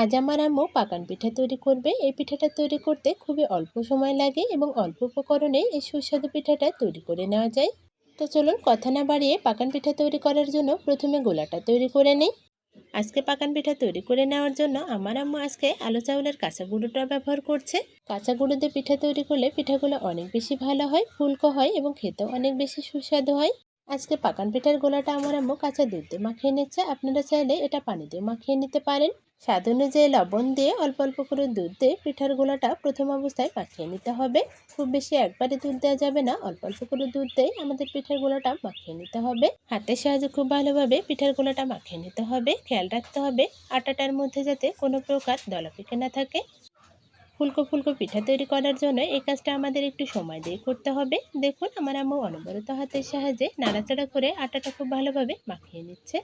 আজ আমার আম্মু পাকান পিঠা তৈরি করবে। এই পিঠাটা তৈরি করতে খুবই অল্প সময় লাগে এবং অল্প উপকরণে এই সুস্বাদু পিঠাটা তৈরি করে নেওয়া যায়। তো চলুন কথা না বাড়িয়ে পাকান পিঠা তৈরি করার জন্য প্রথমে গোলাটা তৈরি করে নিই। আজকে পাকান পিঠা তৈরি করে নেওয়ার জন্য আমার আম্মু আজকে আলু চাউলের কাঁচা গুঁড়োটা ব্যবহার করছে। কাঁচা গুঁড়ো দিয়ে পিঠা তৈরি করলে পিঠাগুলো অনেক বেশি ভালো হয়, ফুলকো হয় এবং খেতেও অনেক বেশি সুস্বাদু হয়। আজকে পাকান পিঠার গোলাটা আমার আম্মু কাঁচা দুধ দিয়ে মাখিয়ে নিচ্ছে। আপনারা চাইলে এটা পানি দিয়ে মাখিয়ে নিতে পারেন। স্বাদ অনুযায়ী লবণ দিয়ে অল্প অল্প করে দুধ দিয়ে পিঠার গোলাটা প্রথম অবস্থায় মাখিয়ে নিতে হবে। খুব বেশি একবারে দুধ দেওয়া যাবে না, অল্প অল্প করে দুধ দিয়ে আমাদের পিঠার গোলাটা মাখিয়ে নিতে হবে। হাতের সাহায্যে খুব ভালোভাবে পিঠার গোলাটা মাখিয়ে নিতে হবে। খেয়াল রাখতে হবে আটাটার মধ্যে যাতে কোনো প্রকার দলাপিকে না থাকে। ফুলকো ফুলকো পিঠা তৈরি করার জন্য এই কাজটা আমাদের একটু সময় দিয়ে করতে হবে। দেখুন, আমার আম্মু অনবরত হাতের সাহায্যে নাড়াচাড়া করে আটাটা খুব ভালোভাবে মাখিয়ে নিচ্ছে।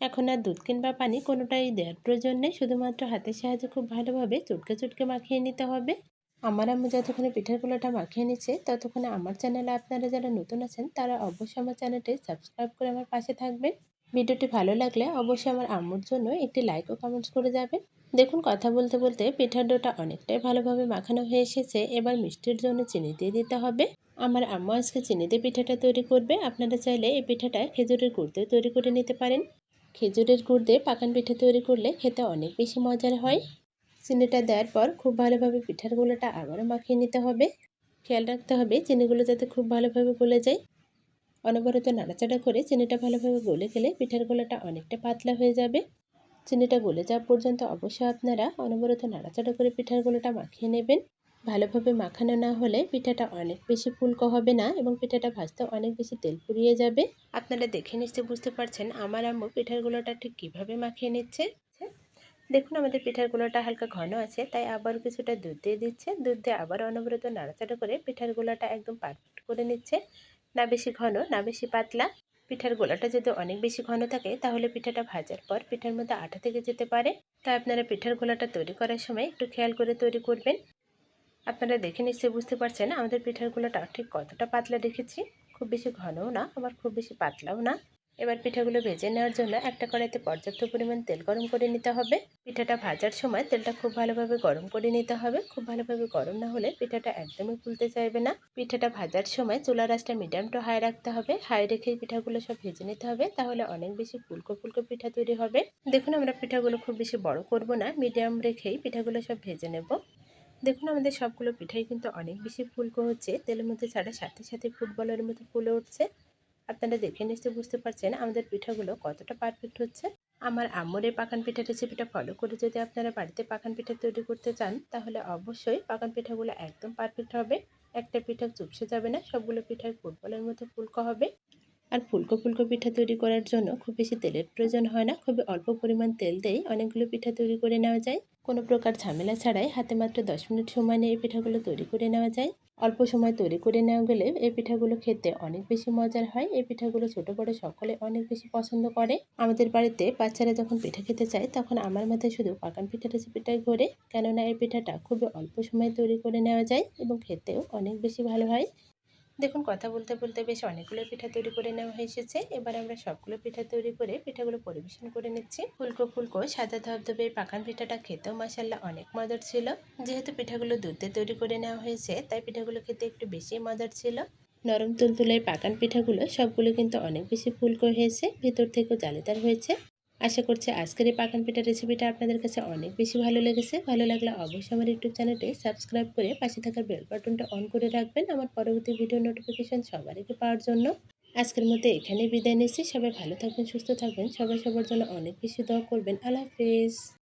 এখন আর দুধ কিংবা পানি কোনোটাই দেওয়ার প্রয়োজন নেই। শুধুমাত্র হাতের সাহায্যে খুব ভালোভাবে চুটকে চুটকে মাখিয়ে নিতে হবে। আমার আম্মু যতক্ষণে পিঠার গোলাটা মাখিয়ে নিচ্ছে, ততক্ষণে আমার চ্যানেলে আপনারা যারা নতুন আছেন, তারা অবশ্যই আমার চ্যানেলটি সাবস্ক্রাইব করে আমার পাশে থাকবেন। ভিডিওটি ভালো লাগলে অবশ্যই আমার আম্মুর জন্য একটি লাইক ও কমেন্টস করে যাবেন। দেখুন, কথা বলতে বলতে পিঠার ডোটা অনেকটাই ভালোভাবে মাখানো হয়ে এসেছে। এবার মিষ্টির জন্য চিনি দিয়ে দিতে হবে। আমার আম্মু আজকে চিনি দিয়ে পিঠাটা তৈরি করবে। আপনারা চাইলে এই পিঠাটা খেজুরের গুড় দিয়ে তৈরি করে নিতে পারেন। খেজুরের গুড় দিয়ে পাকান পিঠা তৈরি করলে খেতে অনেক বেশি মজার হয়। চিনিটা দেওয়ার পর খুব ভালোভাবে পিঠার গুলোটা আবারও মাখিয়ে নিতে হবে। খেয়াল রাখতে হবে চিনিগুলো যাতে খুব ভালোভাবে গলে যায়। অনবরত নাড়াচাড়া করে চিনিটা ভালোভাবে গলে গেলে পিঠার গোলাটা অনেকটা পাতলা হয়ে যাবে। চিনিটা গলে যাওয়া পর্যন্ত অবশ্যই আপনারা অনবরত নাড়াচাড়া করে পিঠার গোলাটা মাখিয়ে নেবেন। ভালোভাবে মাখানো না হলে পিঠাটা অনেক বেশি ফুলকো হবে না এবং পিঠাটা ভাজতে অনেক বেশি তেল পুড়িয়ে যাবে। আপনারা দেখে নিশ্চয়ই বুঝতে পারছেন আমার আম্মু পিঠার গোলাটা ঠিক কীভাবে মাখিয়ে নিচ্ছে। দেখুন আমাদের পিঠার গোলাটা হালকা ঘন আছে, তাই আবার কিছুটা দুধ দিয়ে দিচ্ছে। দুধ দিয়ে আবার অনবরত নাড়াচাড়া করে পিঠার গোলাটা একদম পারফেক্ট করে নিচ্ছে। না বেশি ঘন, না বেশি পাতলা। পিঠার গোলাটা যদি অনেক বেশি ঘন থাকে, তাহলে পিঠাটা ভাজার পর পিঠার মধ্যে আঠা থেকে যেতে পারে। তাই আপনারা পিঠার গোলাটা তৈরি করার সময় একটু খেয়াল করে তৈরি করবেন। আপনারা দেখে নিশ্চয়ই বুঝতে পারছেন আমাদের পিঠার গোলাটা ঠিক কতটা পাতলা রেখেছি খুব বেশি ঘনও না, আবার খুব বেশি পাতলাও না। এবার পিঠাগুলো ভেজে নেওয়ার জন্য একটা কড়াইতে পর্যাপ্ত পরিমাণ তেল গরম করে নিতে হবে। পিঠাটা ভাজার সময় তেলটা খুব ভালোভাবে গরম করে নিতে হবে। খুব ভালোভাবে গরম না হলে পিঠাটা একদমই ফুলতে চাইবে না। পিঠাটা ভাজার সময় চুলা রাসটা মিডিয়াম টু হাই রাখতে হবে। হাই রেখে পিঠাগুলো সব ভেজে নিতে হবে, তাহলে অনেক বেশি ফুলকো ফুলকো পিঠা তৈরি হবে। দেখুন আমরা পিঠাগুলো খুব বেশি বড় করব না, মিডিয়াম রেখেই পিঠাগুলো সব ভেজে নেব। দেখুন, আমাদের সবগুলো পিঠাই কিন্তু অনেক বেশি ফুলকো হচ্ছে। তেলের মধ্যে ছাড়া সাথে সাথে ফুটবলের মতো ফুলে উঠছে। আপনারা দেখে নিশ্চয়ই বুঝতে পারছেন আমাদের পিঠাগুলো কতটা পারফেক্ট হচ্ছে। আমার আম্মুর এই পাকান পিঠা রেসিপিটা ফলো করে যদি আপনারা বাড়িতে পাকান পিঠা তৈরি করতে চান, তাহলে অবশ্যই পাকান পিঠাগুলো একদম পারফেক্ট হবে। একটা পিঠা চুপসে যাবে না, সবগুলো পিঠায় ফুটবলের মতো ফুলকো হবে। আর ফুলকো ফুলকো পিঠা তৈরি করার জন্য খুব বেশি তেলের প্রয়োজন হয় না, খুবই অল্প পরিমাণ তেল দিয়েই অনেকগুলো পিঠা তৈরি করে নেওয়া যায়। কোনো প্রকার ঝামেলা ছাড়াই হাতে মাত্র দশ মিনিট সময় নিয়ে এই পিঠাগুলো তৈরি করে নেওয়া যায়। অল্প সময় তৈরি করে নেওয়া গেলে এই পিঠাগুলো খেতে অনেক বেশি মজার হয়। এই পিঠাগুলো ছোটো বড়ো সকলে অনেক বেশি পছন্দ করে। আমাদের বাড়িতে বাচ্চারা যখন পিঠা খেতে চায়, তখন আমার মাথায় শুধু পাকান পিঠা রেসিপিটাই ঘোরে। কেননা এই পিঠাটা খুবই অল্প সময় তৈরি করে নেওয়া যায় এবং খেতেও অনেক বেশি ভালো হয়। দেখুন, কথা বলতে বলতে বেশ অনেকগুলো পিঠা তৈরি করে নেওয়া হয়ে এসেছে। এবার আমরা সবগুলো পিঠা তৈরি করে পিঠাগুলো পরিবেশন করে নিচ্ছি। ফুলকো ফুলকো, সাদা ধবধবে, পাকান পিঠাটা খেতেও মাসাল্লাহ অনেক মজার ছিল। যেহেতু পিঠাগুলো দুধে তৈরি করে নেওয়া হয়েছে, তাই পিঠাগুলো খেতে একটু বেশি মজার ছিল। নরম তুলতুলের পাকান পিঠাগুলো, সবগুলো কিন্তু অনেক বেশি ফুলকো হয়েছে, ভেতর থেকেও জালিদার হয়েছে। আশা করছি আজকের এই পাকান পিঠা রেসিপিটা আপনাদের কাছে অনেক বেশি ভালো লেগেছে। ভালো লাগলে অবশ্যই আমার ইউটিউব চ্যানেলটি সাবস্ক্রাইব করে পাশে থাকা বেল বাটনটা অন করে রাখবেন আমার পরবর্তী ভিডিও নোটিফিকেশান সবার আগে পাওয়ার জন্য। আজকের মতো এখানে বিদায় নিচ্ছি। সবাই ভালো থাকবেন, সুস্থ থাকবেন। সবাই সবার জন্য অনেক বেশি দোয়া করবেন। আল্লাহ হাফিজ।